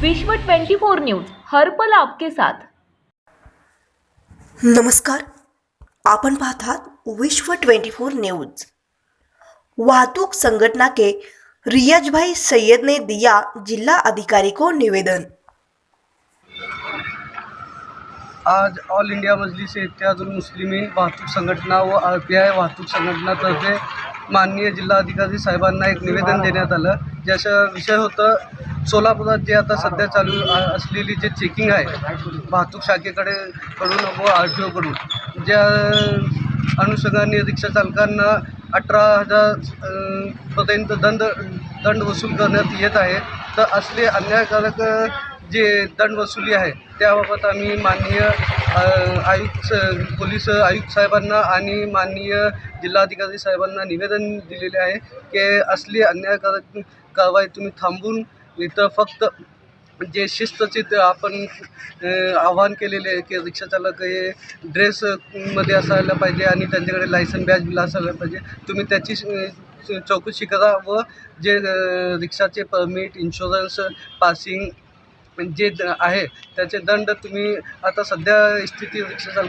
विश्व 24 न्यूज हर पल आपके साथ. नमस्कार. आपण पाहतात विश्व 24 न्यूज. वाहतूक संगठना के रियाज भाई सैयद ने दिया जिला अधिकारी को निवेदन. आज ऑल इंडिया मजलिस इत्यादुल मुस्लिमीन वाहतूक संघटना व आर पी आय वाहतूक संघटनातर्फे माननीय जिल्हाधिकारी साहेबांना एक निवेदन देण्यात आलं ज्याचं विषय होतं सोलापुरात जे आता सध्या चालू असलेली जे चेकिंग आहे वाहतूक शाखेकडे कडून व आर टी ओकडून ज्या अनुषंगाने रिक्षा चालकांना अठरा हजार पर्यंत दंड दंड वसूल करण्यात येत आहे तर असले अन्यायकारक जे दंड वसुली आहे त्याबाबत आम्ही माननीय आयुक्त पोलीस आयुक्त साहेबांना आणि माननीय जिल्हाधिकारी साहेबांना निवेदन दिलेले आहे की असली अन्यायकारक कारवाई तुम्ही थांबून इथं फक्त जे शिस्तचे आपण आव्हान आवाहन केलेले आहे की रिक्षाचालक हे ड्रेसमध्ये असायला पाहिजे आणि त्यांच्याकडे लायसन बॅज बिल असायला पाहिजे तुम्ही त्याची चौकशी करा व जे रिक्षाचे परमिट इन्शुरन्स पासिंग जे द- आहे त्याचे दंड तुम्ही आता सध्या स्थिती रिक्षा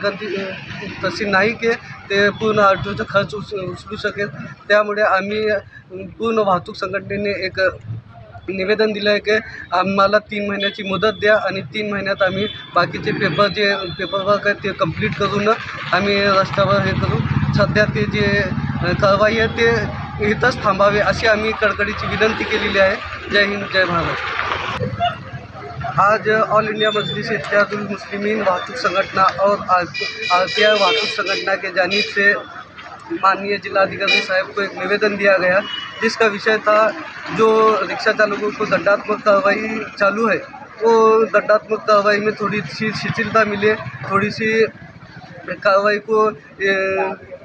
तशी नाही की ते पूर्ण ऑटोचा खर्च उच उचलू शकेल. त्यामुळे आम्ही पूर्ण वाहतूक संघटनेने एक निवेदन दिलं आहे की आम्हाला तीन महिन्याची मुदत द्या आणि तीन महिन्यात आम्ही बाकीचे पेपर जे पेपरवर्क आहे ते कंप्लीट करून आम्ही रस्त्यावर हे करू. सध्या ते जे कारवाई आहे ते इथंच थांबावे अशी आम्ही कडकडीची विनंती केलेली आहे. जय हिंद जय महाराष्ट्र आज ऑल इंडिया मजलिस इत्यादुल मुस्लिमीन वाहतूक संगठना और आर पी आई वाहतूक संगठना के जानिब से माननीय जिलाधिकारी साहब को एक निवेदन दिया गया जिसका विषय था जो रिक्शा चालकों को दंडात्मक कार्रवाई चालू है वो दंडात्मक कार्रवाई में थोड़ी सी शिथिलता मिले थोड़ी सी कार्रवाई को ए,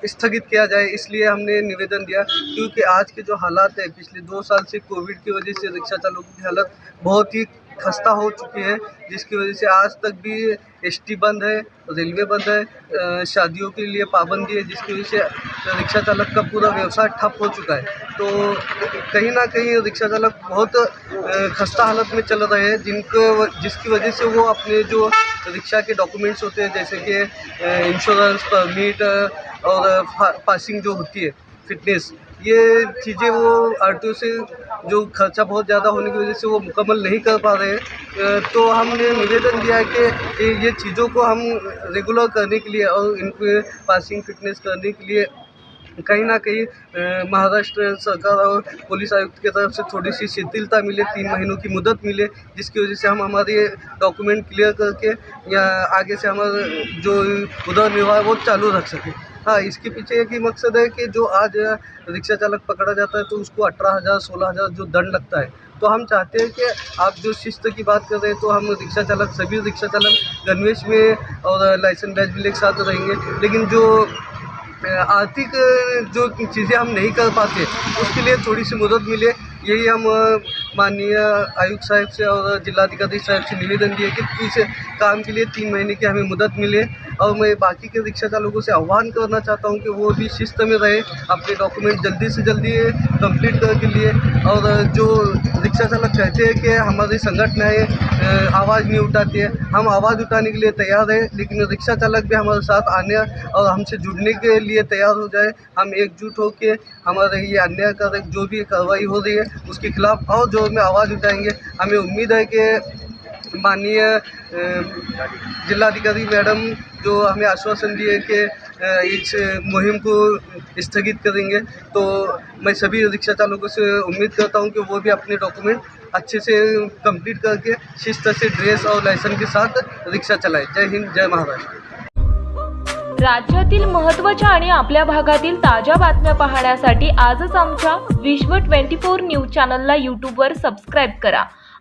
स्थगित किया जाए, इसलिए हमने निवेदन दिया, क्योंकि आज के जो हालात है, पिछले दो साल से कोविड की वजह से रिक्शा चालकों की हालत बहुत ही खस्ता हो चुकी है, जिसकी वजह से आज तक भी एसटी बंद है, रेलवे बंद है शादियों के लिए पाबंदी है, जिसकी वजह से रिक्शा चालक का पूरा व्यवसाय ठप हो चुका है। तो कहीं ना कहीं रिक्शा चालक बहुत खस्ता हालत में चल रहे हैं, जिनको, जिसकी वजह से वो अपने जो रिक्शा के डॉक्यूमेंट्स होते हैं, जैसे कि इंश्योरेंस परमिट और पासिंग जो होती है फिटनेस ये चीज़ें वो आर से जो खर्चा बहुत ज़्यादा होने की वजह से वो मुकम्मल नहीं कर पा रहे हैं। तो हमने निवेदन दिया है कि ये- चीज़ों को हम रेगुलर करने के लिए और इनको पासिंग फिटनेस करने के लिए कहीं ना कहीं महाराष्ट्र सरकार और पुलिस आयुक्त की तरफ़ से थोड़ी सी शिथिलता मिले, तीन महीनों की मुदत मिले, जिसकी वजह से हम हमारे डॉक्यूमेंट क्लियर करके या आगे से हमारा जो उधर निर्वाह वो चालू रख सकें। हाँ इसके पीछे एक ही मकसद है कि जो आज रिक्शा चालक पकड़ा जाता है तो उसको अठारह हज़ार, सोलह हज़ार जो दंड लगता है। तो हम चाहते हैं कि आप जो शिस्त की बात कर रहे हैं तो हम रिक्शा चालक, सभी रिक्शा चालक गणवेश में और लाइसेंस बैच भी एक साथ रहेंगे। लेकिन जो आर्थिक, जो चीज़ें हम नहीं कर पाते, उसके लिए थोड़ी सी मदद मिले। यही हम माननीय आयुक्त साहब से और जिलाधिकारी साहब से निवेदन दिए कि इस काम के लिए तीन महीने की हमें मदद मिले। और मैं बाकी के रिक्शा चालकों से आह्वान करना चाहता हूँ कि वो भी शिस्त में रहे अपने डॉक्यूमेंट जल्दी से जल्दी कंप्लीट कर के लिए। और जो रिक्शा चालक कहते हैं कि हमारी संगठनाएँ अ, आवाज़ नहीं उठाती है। हम आवाज़ उठाने के लिए तैयार हैं लेकिन रिक्शा चालक भी हमारे साथ आने और हमसे जुड़ने के लिए तैयार हो जाए। हम एकजुट होकर हमारे ये अन्यायकारक जो भी कार्रवाई हो रही है उसके खिलाफ और ज़ोर में आवाज़ उठाएँगे। हमें उम्मीद है कि माननीय जिलाधिकारी मैडम जो हमें आश्वासन दिए कि इस मुहिम को स्थगित करेंगे तो मैं सभी रिक्शा चालकों से उम्मीद करता हूं कि वो भी अपने डॉक्यूमेंट अच्छे से कंप्लीट करके शिस्त से ड्रेस और लाइसेंस के साथ रिक्शा चलाए। जय हिंद जय महाराष्ट्र। राज्यातील महत्त्वाच्या आणि आपल्या भागातील ताज्या बातम्या पाहण्यासाठी आजच आमच्या विश्व 24 न्यूज चॅनलला यूट्यूबवर सबस्क्राईब करा.